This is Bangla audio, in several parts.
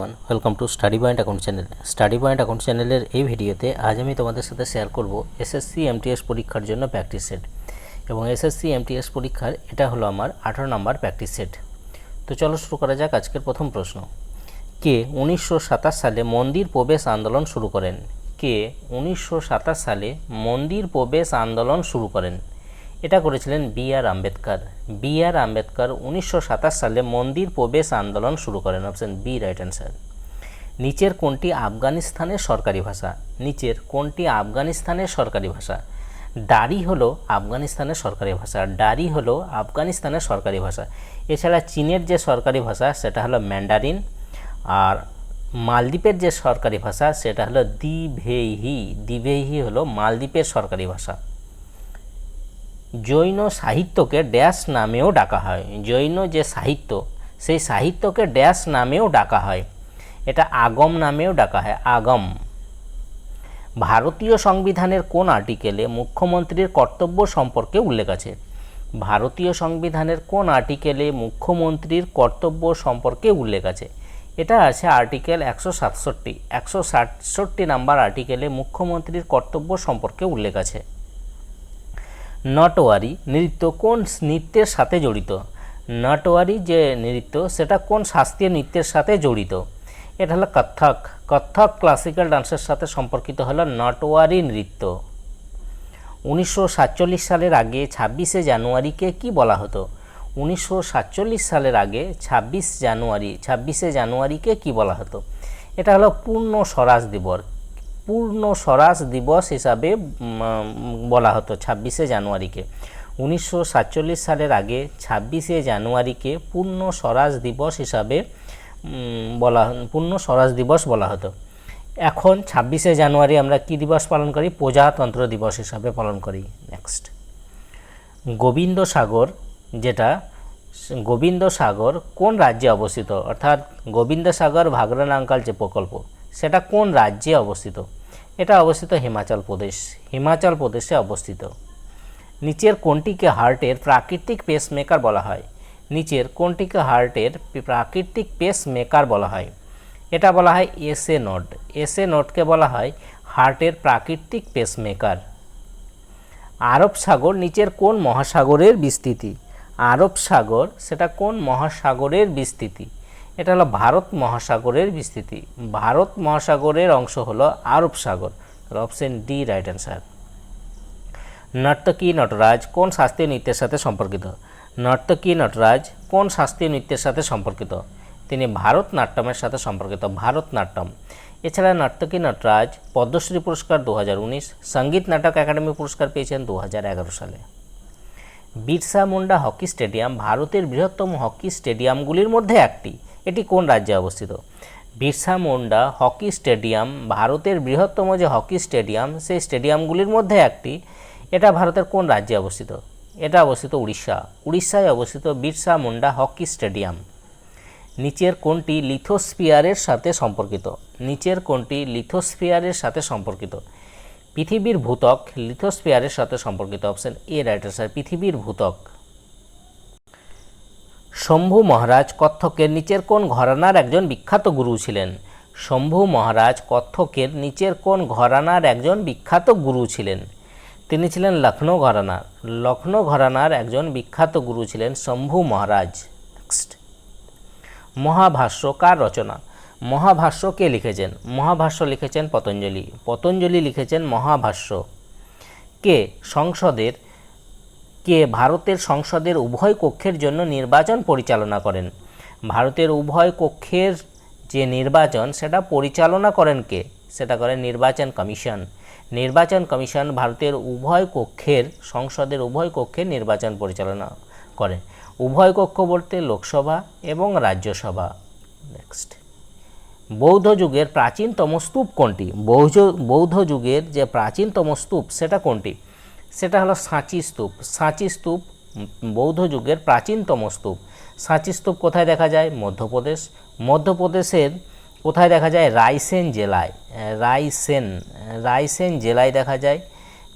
Welcome to study point account channel study point account চ্যানেলের এই ভিডিওতে আজ আমি তোমাদের সাথে শেয়ার করব এসএসসি এমটিএস পরীক্ষার জন্য প্র্যাকটিস সেট এবং এসএসসি এমটিএস পরীক্ষার এটা হলো আমার আঠারো নম্বর প্র্যাকটিস সেট তো চলো শুরু করা যাক আজকের প্রথম প্রশ্ন। কে উনিশশো সাতাশ সালে মন্দির প্রবেশ আন্দোলন শুরু করেন? কে উনিশশো সাতাশ সালে মন্দির প্রবেশ আন্দোলন শুরু করেন? এটা করেছিলেন B R Ambedkar. B R Ambedkar উনিশশো সাতাশ সালে মন্দির প্রবেশ আন্দোলন শুরু করেন অপশন বি রাইট অ্যান্সার নিচের কোনটি আফগানিস্তানের সরকারি ভাষা? নিচের কোনটি আফগানিস্তানের সরকারি ভাষা? ডারি হলো আফগানিস্তানের সরকারি ভাষা ডারি হলো আফগানিস্তানের সরকারি ভাষা। এছাড়া চীনের যে সরকারি ভাষা, সেটা হলো ম্যান্ডারিন, আর মালদ্বীপের যে সরকারি ভাষা, সেটা হলো দিভেহি দিভেহি হলো মালদ্বীপের সরকারি ভাষা। জৈন সাহিত্যকে ড্যাশ নামেও ডাকা হয়। জৈন যে সাহিত্য, সেই সাহিত্যকে ড্যাশ নামেও ডাকা হয়। এটা আগম নামেও ডাকা হয়, আগম। ভারতীয় সংবিধানের কোন আর্টিকেলে মুখ্যমন্ত্রীর কর্তব্য সম্পর্কে উল্লেখ আছে? ভারতীয় সংবিধানের কোন আর্টিকেলে মুখ্যমন্ত্রীর কর্তব্য সম্পর্কে উল্লেখ আছে? এটা আছে আর্টিকেল একশো সাতষট্টি। একশো সাতষট্টি নাম্বার আর্টিকেলে মুখ্যমন্ত্রীর কর্তব্য সম্পর্কে উল্লেখ আছে। নটওয়ারি নৃত্য কোন নৃত্যের সাথে জড়িত? নটওয়ারি যে নৃত্য, সেটা কোন শাস্ত্রীয় নৃত্যের সাথে জড়িত? এটা হলো কত্থক কত্থক ক্লাসিক্যাল ডান্সের সাথে সম্পর্কিত হলো নটওয়ারি নৃত্য। উনিশশো সাতচল্লিশ সালের আগে ছাব্বিশে জানুয়ারিকে কি বলা হতো? উনিশশো সাতচল্লিশ সালের আগে ছাব্বিশ জানুয়ারি, ছাব্বিশে জানুয়ারিকে কি বলা হতো? এটা হলো পূর্ণ স্বরাজ দিবস। পূর্ণ স্বরাজ দিবস হিসাবে বলা হতো ছাব্বিশে জানুয়ারিকে। উনিশশো সাতচল্লিশ সালের আগে ছাব্বিশে জানুয়ারিকে পূর্ণ স্বরাজ দিবস হিসাবে বলা পূর্ণ স্বরাজ দিবস বলা হতো। এখন ছাব্বিশে জানুয়ারি আমরা কি দিবস পালন করি? প্রজাতন্ত্র দিবস হিসাবে পালন করি। নেক্সট গোবিন্দ সাগর, যেটা গোবিন্দ সাগর কোন রাজ্যে অবস্থিত? অর্থাৎ গোবিন্দ সাগর ভাগরানাঙ্কাল যে প্রকল্প, সেটা কোন রাজ্যে অবস্থিত? এটা অবস্থিত হিমাচল প্রদেশ, হিমাচল প্রদেশে অবস্থিত। নিচের কোনটিকে হার্টের প্রাকৃতিক পেসমেকার বলা হয়। নিচের কোনটিকে হার্টের প্রাকৃতিক পেস মেকার বলা হয়। এটা বলা হয় এসএ নোড এসএ নোডকে বলা হয় হার্টের প্রাকৃতিক পেসমেকার আরব সাগর নিচের কোন মহাসাগরের বিস্তৃতি? আরব সাগর, সেটা কোন মহাসাগরের বিস্তৃতি? এটা হলো ভারত মহাসাগরের বিস্তৃতি। ভারত মহাসাগরের অংশ হলো আরব সাগর। অপশন ডি রাইট অ্যান্সার নর্তকী নটরাজ কোন শাস্ত্রীয় নৃত্যের সাথে সম্পর্কিত? নর্তকী নটরাজ কোন শাস্ত্রীয় নৃত্যের সাথে সম্পর্কিত? তিনি ভারতনাট্যমের সাথে সম্পর্কিত ভারতনাট্যম এছাড়া নর্তকী নটরাজ পদ্মশ্রী পুরস্কার দু হাজার উনিশ, সংগীত নাটক একাডেমি পুরস্কার পেয়েছেন দু হাজার এগারো সালে। বিরসা মুন্ডা হকি স্টেডিয়াম ভারতের বৃহত্তম হকি স্টেডিয়ামগুলির মধ্যে একটি। এটি কোন রাজ্যে অবস্থিত? বিরসা মুন্ডা হকি স্টেডিয়াম, ভারতের বৃহত্তম যে হকি স্টেডিয়াম, সেই স্টেডিয়ামগুলির মধ্যে একটি। এটা ভারতের কোন রাজ্যে অবস্থিত? এটা অবস্থিত উড়িষ্যা। উড়িষ্যায় অবস্থিত বিরসা মুন্ডা হকি স্টেডিয়াম। নিচের কোনটি লিথোস্ফিয়ারের সাথে সম্পর্কিত। নিচের কোনটি লিথোস্ফিয়ারের সাথে সম্পর্কিত। পৃথিবীর ভূতক লিথোস্ফিয়ারের সাথে সম্পর্কিত। অপশন এ রাইট স্যার পৃথিবীর ভূতক। শম্ভু মহারাজ কত্থকের নিচের কোন ঘরানার একজন বিখ্যাত গুরু ছিলেন। শম্ভু মহারাজ কত্থকের নিচের কোন ঘরানার একজন বিখ্যাত গুরু ছিলেন। তিনি ছিলেন লখনৌ ঘরানার লখনৌ ঘরানার একজন বিখ্যাত গুরু ছিলেন শম্ভু মহারাজ। নেক্সট মহাভাষ্য কার রচনা? মহাভাষ্য কে লিখেছেন? মহাভাষ্য লিখেছেন পতঞ্জলি। পতঞ্জলি লিখেছেন মহাভাষ্য। কে? সংসদের কে ভারতের সংসদের উভয় কক্ষের জন্য নির্বাচন পরিচালনা করেন? ভারতের উভয় কক্ষের যে নির্বাচন, সেটা পরিচালনা করেন কে? সেটা করেন নির্বাচন কমিশন। নির্বাচন কমিশন ভারতের উভয় কক্ষের, সংসদের উভয় কক্ষের নির্বাচন পরিচালনা করে। উভয় কক্ষ বলতে লোকসভা এবং রাজ্যসভা। নেক্সট বৌদ্ধ যুগের প্রাচীনতম স্তূপ কোনটি? বৌদ্ধ বৌদ্ধ যুগের যে প্রাচীনতম স্তূপ, সেটা কোনটি? সেটা হলো সাঁচি স্তূপ। সাঁচি স্তূপ বৌদ্ধ যুগের প্রাচীনতম স্তূপ। সাঁচি স্তূপ কোথায় দেখা যায়? মধ্যপ্রদেশ। মধ্যপ্রদেশের কোথায় দেখা যায়? রায়সেন জেলায়। রায়সেন রায়সেন জেলায় দেখা যায়।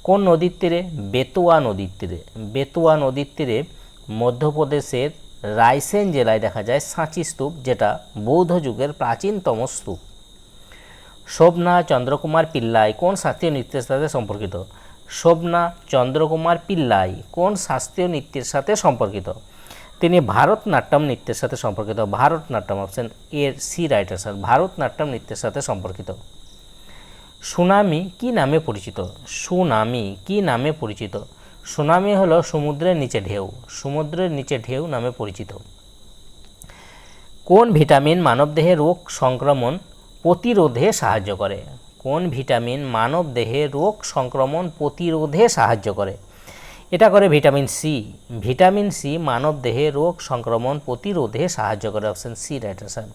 কোন নদীর তীরে? বেতুয়া নদীর তীরে। বেতুয়া নদীর তীরে মধ্যপ্রদেশের রাইসেন জেলায় দেখা যায় সাঁচি স্তূপ, যেটা বৌদ্ধ যুগের প্রাচীনতম স্তূপ। শোভনা চন্দ্রকুমার পিল্লাই কোন শাস্ত্রীয় নৃত্যের সাথে সম্পর্কিত? শোভনা চন্দ্রকুমার পিল্লাই কোন শাস্ত্রীয় নৃত্যের সাথে সম্পর্কিত? তিনি ভারতনাট্যম নৃত্যের সাথে সম্পর্কিত। ভারতনাট্যম অপশন এর C right answer sir. Bharatanatyam নৃত্যের সাথে সম্পর্কিত। সুনামি কি নামে পরিচিত? সুনামি কি নামে পরিচিত? সুনামি হলো সমুদ্রের নিচে ঢেউ। সমুদ্রের নিচে ঢেউ নামে পরিচিত। কোন ভিটামিন মানবদেহে রোগ সংক্রমণ প্রতিরোধে সাহায্য করে? কোন ভিটামিন মানবদেহে রোগ সংক্রমণ প্রতিরোধে সাহায্য করে? এটা করে ভিটামিন সি ভিটামিন সি মানবদেহে রোগ সংক্রমণ প্রতিরোধে সাহায্য করে অপশন সি রাইট আনসার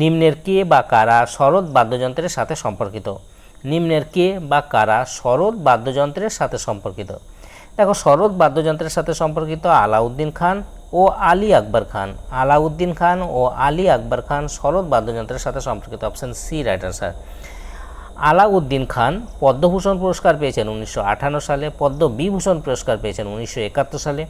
নিম্নের কে বা কারা শরৎ বাদ্যযন্ত্রের সাথে সম্পর্কিত? নিম্নের কে বা কারা শরৎ বাদ্যযন্ত্রের সাথে সম্পর্কিত? দেখো, শরৎ বাদ্যযন্ত্রের সাথে সম্পর্কিত আলাউদ্দিন খান ও আলী আকবর খান। আলাউদ্দিন খান ও আলী আকবর খান শরৎ বাদ্যযন্ত্রের সাথে সম্পর্কিত option C right answer sir Alauddin Khan Padma Bhushan পুরস্কার পেয়েছেন উনিশশো সালে, পদ্মবিভূষণ পুরস্কার পেয়েছেন উনিশশো একাত্তর সালে,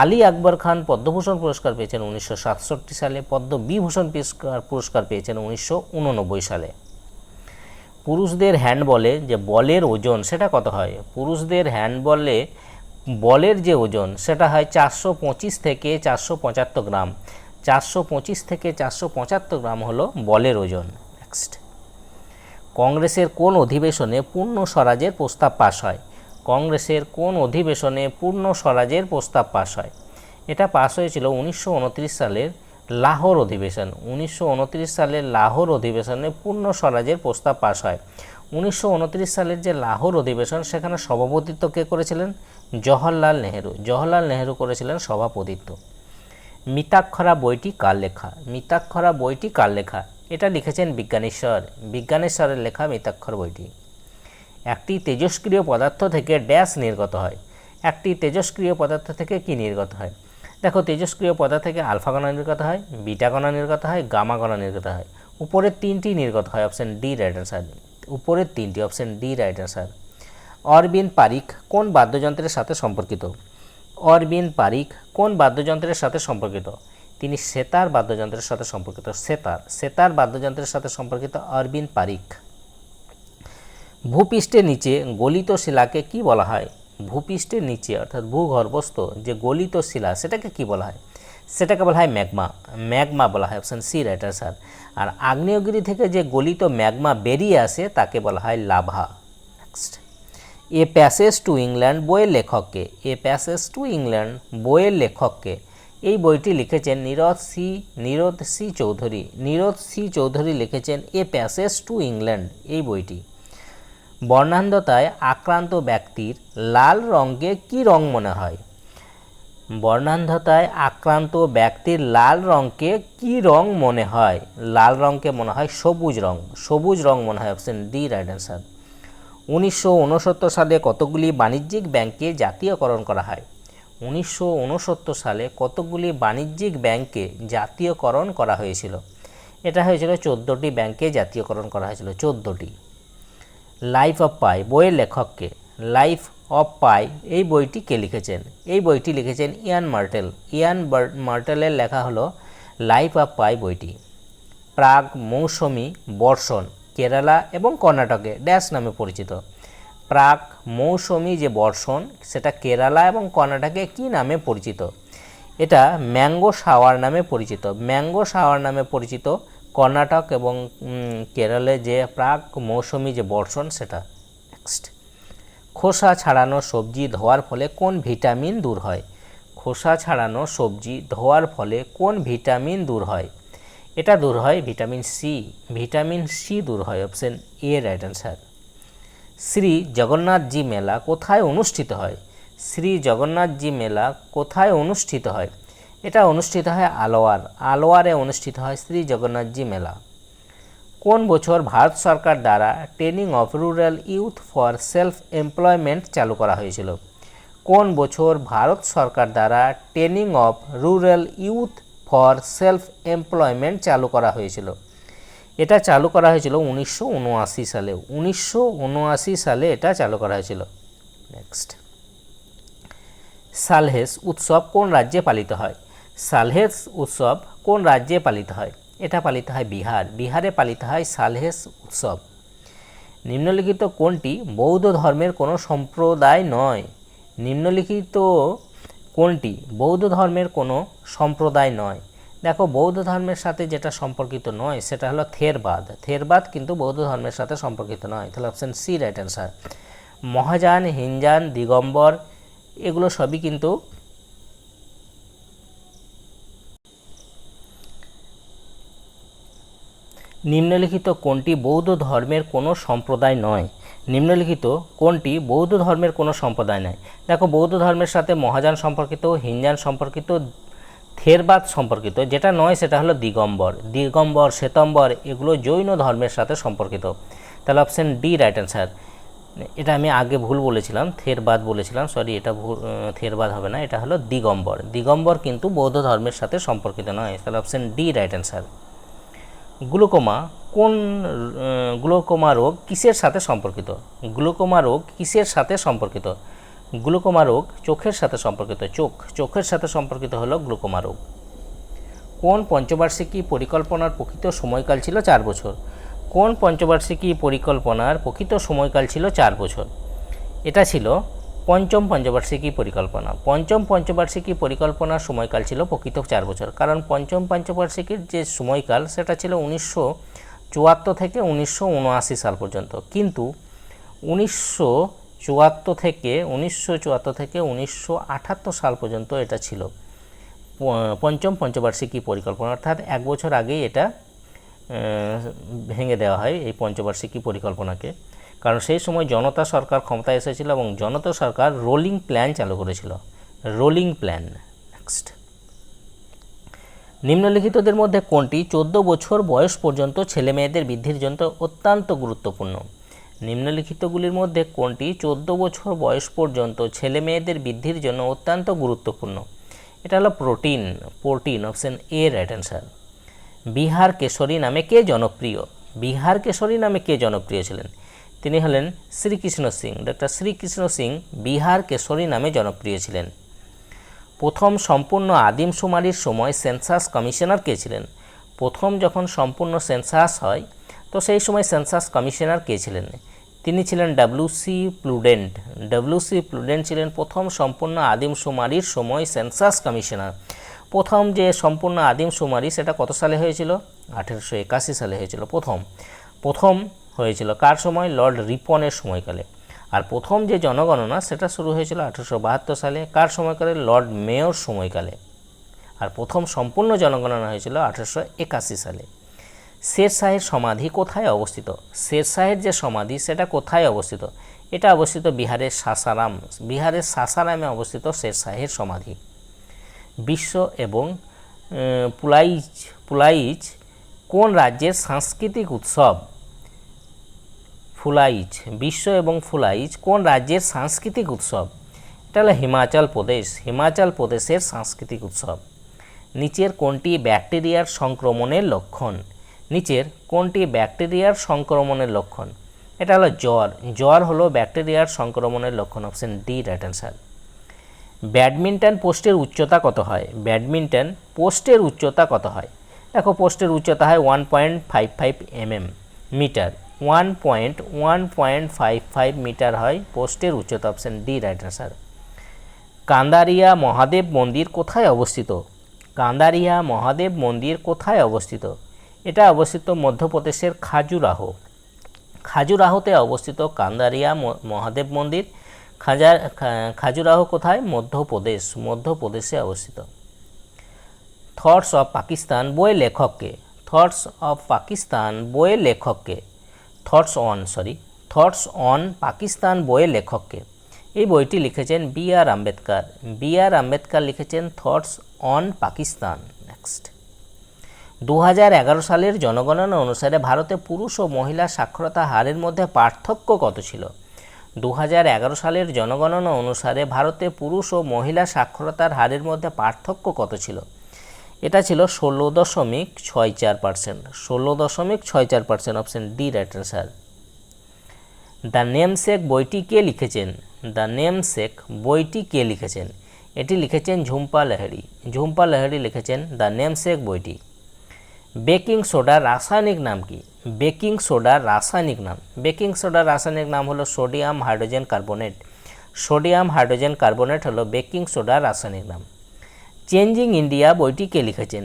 আলী আকবর খান পদ্মভূষণ পুরস্কার পেয়েছেন উনিশশো সাতষট্টি সালে, পদ্মবিভূষণ পুরস্কার পুরস্কার পেয়েছেন উনিশশো উননব্বই সালে। পুরুষদের হ্যান্ডবলে যে বলের ওজন, সেটা কত হয়? পুরুষদের হ্যান্ডবলে বলের যে ওজন, সেটা হয় চারশো পঁচিশ থেকে চারশো পঁচাত্তর গ্রাম। চারশো পঁচিশ থেকে চারশো পঁচাত্তর গ্রাম হলো বলের ওজন। নেক্সট কংগ্রেসের কোন অধিবেশনে পূর্ণ স্বরাজের প্রস্তাব পাশ হয়? কংগ্রেসের কোন অধিবেশনে পূর্ণ স্বরাজের প্রস্তাব পাশ হয়? এটা পাশ হয়েছিল উনিশশো উনত্রিশ সালের লাহোর অধিবেশন। উনিশশো উনত্রিশ সালের লাহোর অধিবেশনে পূর্ণ স্বরাজের প্রস্তাব পাশ হয়। উনিশশো উনত্রিশ সালের যে লাহোর অধিবেশন, সেখানে সভাপতিত্ব কে করেছিলেন? জওহরলাল নেহেরু। জওহরলাল নেহেরু করেছিলেন সভাপতিত্ব। মিতাক্ষরা বইটি কার লেখা? মিতাক্ষরা বইটি কার লেখা? এটা লিখেছেন বিজ্ঞানেশ্বর। বিজ্ঞানেশ্বরের লেখা মিতাক্ষর বইটি। একটি তেজস্ক্রিয় পদার্থ থেকে ড্যাশ নির্গত হয়। একটি তেজস্ক্রিয় পদার্থ থেকে কি নির্গত হয়? দেখো, তেজস্ক্রিয় পদার্থ থেকে আলফা কণা নির্গত হয়, বিটা কণা নির্গত হয়, গামা কণা নির্গত হয়। উপরের তিনটি নির্গত হয়, অপশন ডি রাইট অ্যান্সার উপরের তিনটি, অপশন ডি রাইট অ্যান্সার অরবিন পারিক কোন বাদ্যযন্ত্রের সাথে সম্পর্কিত? অরবিন পারিক কোন বাদ্যযন্ত্রের সাথে সম্পর্কিত? তিনি সেতার বাদ্যযন্ত্রের সাথে সম্পর্কিত। সেতার সেতার বাদ্যযন্ত্রের সাথে সম্পর্কিত অরবিন্দ পারিক ভূপৃষ্ঠের নিচে গলিত শিলাকে কি বলা হয়? ভূপৃষ্ঠের নিচে, অর্থাৎ ভূগর্ভস্থ যে গলিত শিলা, সেটাকে কি বলা হয়? সেটাকে বলা হয় ম্যাগমা। ম্যাগমা বলা হয় option C right answer sir আর আগ্নেয়গিরি থেকে যে গলিত ম্যাগমা বেরিয়ে আসে, তাকে বলা হয় lava. Next a passage to England বইয়ের লেখককে। এ প্যাসেজ টু ইংল্যান্ড বইয়ের লেখককে। এই বইটি লিখেছেন Nirad C Nirad C Chaudhuri. Nirad C Chaudhuri লিখেছেন এ প্যাসেজ টু ইংল্যান্ড, এই বইটি। বর্ণান্ধতায় আক্রান্ত ব্যক্তির লাল রঙকে কি রং মনে হয়? বর্ণান্ধতায় আক্রান্ত ব্যক্তির লাল রঙকে কি রং মনে হয়? লাল রঙকে মনে হয় সবুজ রং সবুজ রং মনে হয়, অপশন ডি রাইট অ্যান্সার উনিশশো সালে কতগুলি বাণিজ্যিক ব্যাংকে জাতীয়করণ করা হয়? উনিশশো ঊনসত্তর সালে কতগুলি বাণিজ্যিক ব্যাংকে জাতীয়করণ করা হয়েছিল? এটা হয়েছিল চোদ্দোটি ব্যাংকে জাতীয়করণ করা হয়েছিল, চোদ্দোটি। লাইফ অফ পাই বইয়ের লেখককে লাইফ অফ পাই এই বইটি কে লিখেছেন? এই বইটি লিখেছেন ইয়ান মার্টেল ইয়ান মার্টেলের লেখা হলো লাইফ অফ পাই বইটি। প্রাগ মৌসুমি বর্ষণ, কেরালা এবং কর্ণাটকে, ড্যাশ নামে পরিচিত। প্রাক মৌসুমি যে বর্ষণ, সেটা কেরালা এবং কর্ণাটকে কি নামে পরিচিত? এটা ম্যাঙ্গো শাওয়ার নামে পরিচিত। ম্যাঙ্গো শাওয়ার নামে পরিচিত কর্ণাটক এবং কেরলে যে প্রাক মৌসুমি যে বর্ষণ, সেটা নেক্সট খোসা ছাড়ানো সবজি ধোয়ার ফলে কোন ভিটামিন দূর হয়? খোসা ছাড়ানো সবজি ধোয়ার ফলে কোন ভিটামিন দূর হয়? এটা দূর হয় ভিটামিন সি। ভিটামিন সি দূর হয়। Option A right answer Shri Jagannathji মেলা কোথায় অনুষ্ঠিত হয়? শ্রী জগন্নাথজি মেলা কোথায় অনুষ্ঠিত হয়? এটা অনুষ্ঠিত হয় আলোয়ার। আলোয়ারে অনুষ্ঠিত হয় শ্রী জগন্নাথজি মেলা। কোন বছর ভারত সরকার দ্বারা training of rural youth for self employment চালু করা হয়েছিল? কোন বছর ভারত সরকার দ্বারা training of rural youth for self employment চালু করা হয়েছিল? এটা চালু করা হয়েছিল উনিশশো উনআশি সালে। উনিশশো উনআশি সালে এটা চালু করা হয়েছিল। নেক্সট সালহেস উৎসব কোন রাজ্যে পালিত হয়? সালহেস উৎসব কোন রাজ্যে পালিত হয়? এটা পালিত হয় বিহার। বিহারে পালিত হয় সালহেস উৎসব। নিম্নলিখিত কোনটি বৌদ্ধ ধর্মের কোনো সম্প্রদায় নয়? নিম্নলিখিত কোনটি বৌদ্ধ ধর্মের কোনো সম্প্রদায় নয়? দেখো, বৌদ্ধ ধর্মের সাথে যেটা সম্পর্কিত নয়, সেটা হলো থেরবাদ। থেরবাদ কিন্তু বৌদ্ধ ধর্মের সাথে সম্পর্কিত নয়। তাহলে option C right answer Mahayana হিনজান Digambar, এগুলো সবই কিন্তু নিম্নলিখিত কোনটি বৌদ্ধ ধর্মের কোনো সম্প্রদায় নয়? নিম্নলিখিত কোনটি বৌদ্ধ ধর্মের কোনো সম্প্রদায় নয়? দেখো, বৌদ্ধ ধর্মের সাথে মহাযান সম্পর্কিত হিনজান সম্পর্কিত থেরবাদ সম্পর্কিত, যেটা নয় সেটা হলো দিগম্বর। দিগম্বর, শ্বেতম্বর, এগুলো জৈন ধর্মের সাথে সম্পর্কিত। তাহলে অপশান ডি রাইট অ্যান্সার এটা আমি আগে ভুল বলেছিলাম, থেরবাদ বলেছিলাম সরি এটা ভুল থেরবাদ হবে না, এটা হলো দিগম্বর। দিগম্বর কিন্তু বৌদ্ধ ধর্মের সাথে সম্পর্কিত নয়, তাহলে option D right answer glaucoma, কোন গ্লুকোমা রোগ কিসের সাথে সম্পর্কিত? গ্লুকোমা রোগ কিসের সাথে সম্পর্কিত? গ্লুকোমা রোগ চোখের সাথে সম্পর্কিত, চোখ, চোখের সাথে সম্পর্কিত হলো গ্লুকোমা রোগ কোন পঞ্চবার্ষিকী পরিকল্পনার প্রকৃত সময়কাল ছিল চার বছর? কোন পঞ্চবার্ষিকী পরিকল্পনার প্রকৃত সময়কাল ছিল চার বছর? এটা ছিল পঞ্চম পঞ্চবার্ষিকী পরিকল্পনা। পঞ্চম পঞ্চবার্ষিকী পরিকল্পনার সময়কাল ছিল প্রকৃত চার বছর। কারণ পঞ্চম পঞ্চবার্ষিকীর যে সময়কাল, সেটা ছিল উনিশশো চুয়াত্তর থেকে উনিশশো উনআশি সাল পর্যন্ত। কিন্তু উনিশশো চুয়াত্তর থেকে উনিশশো চুয়াত্তর থেকে উনিশশো আটাত্তর সাল পর্যন্ত এটা ছিল। পঞ্চম পঞ্চবার্ষিকী পরিকল্পনা, অর্থাৎ এক বছর আগেই এটা ভেঙে দেওয়া হয় এই পঞ্চবার্ষিকী পরিকল্পনাকে। কারণ সেই সময় জনতা সরকার ক্ষমতায় এসেছিল এবং জনতা সরকার রোলিং প্ল্যান চালু করেছিল। রোলিং প্ল্যান নেক্সট নিম্নলিখিতদের মধ্যে কোনটি? চোদ্দ বছর বয়স পর্যন্ত ছেলে মেয়েদের বৃদ্ধির জন্য অত্যন্ত গুরুত্বপূর্ণ। নিম্নলিখিতগুলির মধ্যে কোনটি চোদ্দ বছর বয়স পর্যন্ত ছেলে মেয়েদের বৃদ্ধির জন্য অত্যন্ত গুরুত্বপূর্ণ? এটা হলো protein protein option A right answer Bihar Kesari নামে কে জনপ্রিয়? বিহার কেশরী নামে কে জনপ্রিয় ছিলেন? তিনি হলেন শ্রীকৃষ্ণ সিং। ডক্টর শ্রীকৃষ্ণ সিং বিহার কেশরী নামে জনপ্রিয় ছিলেন। প্রথম সম্পূর্ণ আদিমশুমারির সময় সেন্সাস কমিশনার কে ছিলেন? প্রথম যখন সম্পূর্ণ সেন্সাস হয় তো সেই সময় সেন্সাস কমিশনার কে ছিলেন? তিনি ছিলেন ডাব্লিউসি প্লুডেন্ট ডাব্লিউসি প্লুডেন্ট ছিলেন প্রথম সম্পূর্ণ আদিমশুমারির সময় সেন্সাস কমিশনার। প্রথম যে সম্পূর্ণ আদিমশুমারি সেটা কত সালে হয়েছিল? আঠেরোশো একাশি সালে হয়েছিল প্রথম। প্রথম হয়েছিল কার সময়? লর্ড রিপনের সময়কালে। আর প্রথম যে জনগণনা, সেটা শুরু হয়েছিল আঠেরোশো বাহাত্তর সালে। কার সময়কালে? লর্ড মেয়র সময়কালে। আর প্রথম সম্পূর্ণ জনগণনা হয়েছিল আঠেরোশো একাশি সালে। শের শাহের সমাধি কোথায় অবস্থিত? শের শাহের যে সমাধি, সেটা কোথায় অবস্থিত? এটা অবস্থিত বিহারের সাসারাম, বিহারের সাসারামে অবস্থিত শের শাহের সমাধি। বিশ্ব এবং পুলাইজ পুলাইজ কোন রাজ্যের সাংস্কৃতিক উৎসব? ফুলাইজ বিশ্ব এবং ফুলাইজ কোন রাজ্যের সাংস্কৃতিক উৎসব? এটা হলো হিমাচল প্রদেশ, হিমাচল প্রদেশের সাংস্কৃতিক উৎসব। নিচের কোনটি ব্যাকটেরিয়ার সংক্রমণের লক্ষণ? নিচের কোনটি ব্যাকটেরিয়ার সংক্রমণের লক্ষণ? এটা হলো জ্বর। জ্বর হলো ব্যাকটেরিয়ার সংক্রমণের লক্ষণ, option D right answer badminton পোস্টের উচ্চতা কত হয়? ব্যাডমিন্টন পোস্টের উচ্চতা কত হয়? দেখো, পোস্টের উচ্চতা হয় one point five five MM metre. One point one point five five metre হয় পোস্টের উচ্চতা, option D right answer Kandariya Mahadev মন্দির কোথায় অবস্থিত? কান্দারিয়া মহাদেব মন্দির কোথায় অবস্থিত? অবস্থিত মধ্যপ্রদেশের খাজুরাহ। খাজুরাহোতে অবস্থিত কান্দারিয়া মহাদেব মন্দির। খাজা খাজুরাহো কোথায়? মধ্যপ্রদেশ। মধ্যপ্রদেশে অবস্থিত। থটস অফ পাকিস্তান বইয়ের লেখককে। থটস অফ পাকিস্তান বইয়ের লেখককে। Thoughts on sorry thoughts on Pakistan বইয়ের লেখককে। এই বইটি লিখেছেন B R Ambedkar. B R Ambedkar লিখেছেন থটস অন পাকিস্তান নেক্সট দু হাজার এগারো সালের জনগণনা অনুসারে ভারতে পুরুষ ও মহিলা সাক্ষরতা হারের মধ্যে পার্থক্য কত ছিল? দু হাজার এগারো সালের জনগণনা অনুসারে ভারতে পুরুষ ও মহিলা সাক্ষরতার হারের মধ্যে পার্থক্য কত ছিল? এটা ছিল ষোলো দশমিক ছয় চার পার্সেন্ট ষোলো দশমিক ছয় চার percent option D right answer the namesake বইটি কে লিখেছেন? দ্য নেমসেক বইটি কে লিখেছেন? এটি লিখেছেন ঝুম্পা লাহিড়ী। ঝুম্পা লাহিড়ী লিখেছেন দ্য নেমসেক বইটি। বেকিং সোডার রাসায়নিক নাম কি? বেকিং সোডার রাসায়নিক নাম। বেকিং সোডার রাসায়নিক নাম হলো sodium hydrogen carbonate. Sodium hydrogen carbonate হলো বেকিং সোডার রাসায়নিক নাম। চেঞ্জিং ইন্ডিয়া বইটি কে লিখেছেন?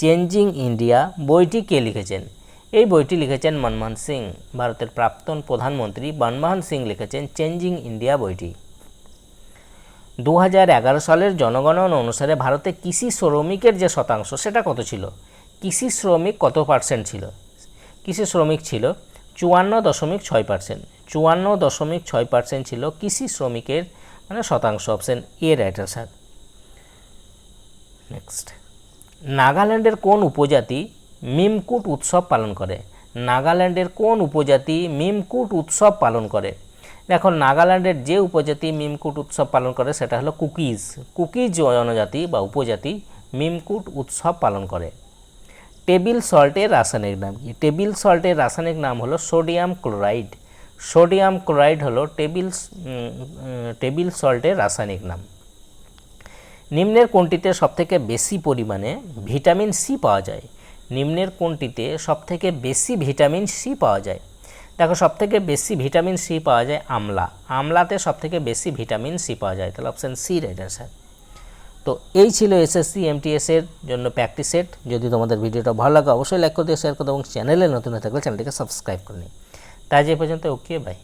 চেঞ্জিং ইন্ডিয়া বইটি কে লিখেছেন? এই বইটি লিখেছেন মনমোহন সিং। ভারতের প্রাক্তন প্রধানমন্ত্রী মনমোহন সিং লিখেছেন চেঞ্জিং ইন্ডিয়া বইটি। দু হাজার এগারো সালের জনগণনা অনুসারে ভারতে কৃষি শ্রমিকের যে শতাংশ, সেটা কত ছিল? কৃষি শ্রমিক কত পার্সেন্ট ছিল? কৃষি শ্রমিক ছিল চুয়ান্ন দশমিক ছয় পার্সেন্ট চুয়ান্ন দশমিক ছয় পার্সেন্ট ছিল কৃষি শ্রমিকের মানে শতাংশ option A right answer next নাগাল্যান্ডের কোন উপজাতি মিমকুট উৎসব পালন করে? নাগাল্যান্ডের কোন উপজাতি মিমকুট উৎসব পালন করে? দেখো, নাগাল্যান্ডের যে উপজাতি মিমকুট উৎসব পালন করে, সেটা হলো কুকিজ। কুকিজ জনজাতি বা উপজাতি মিমকুট উৎসব পালন করে। টেবিল সল্টের রাসায়নিক নাম কি? টেবিল সল্টের রাসায়নিক নাম হলো সোডিয়াম ক্লোরাইড। সোডিয়াম ক্লোরাইড হলো টেবিল টেবিল সল্টের রাসায়নিক নাম। নিম্নের কোনটিতে সবথেকে বেশি পরিমাণে ভিটামিন সি পাওয়া যায়? নিম্নের কোনটিতে সবথেকে বেশি ভিটামিন সি পাওয়া যায়? দেখো, সবথেকে বেশি ভিটামিন সি পাওয়া যায় আমলা। আমলাতে সবথেকে বেশি ভিটামিন সি পাওয়া যায়। তাহলে অপশান সি রাইট অ্যান্সার তো এই ছিল এসএসসি এমটিএসের জন্য প্র্যাকটিস সেট যদি তোমাদের ভিডিওটা ভালো লাগে, অবশ্যই লাইক করে দিও শেয়ার করে দিও, এবং চ্যানেলে নতুন হয়ে থাকলে চ্যানেলটিকে সাবস্ক্রাইব করে নিই তাই যে পর্যন্ত ওকে বাই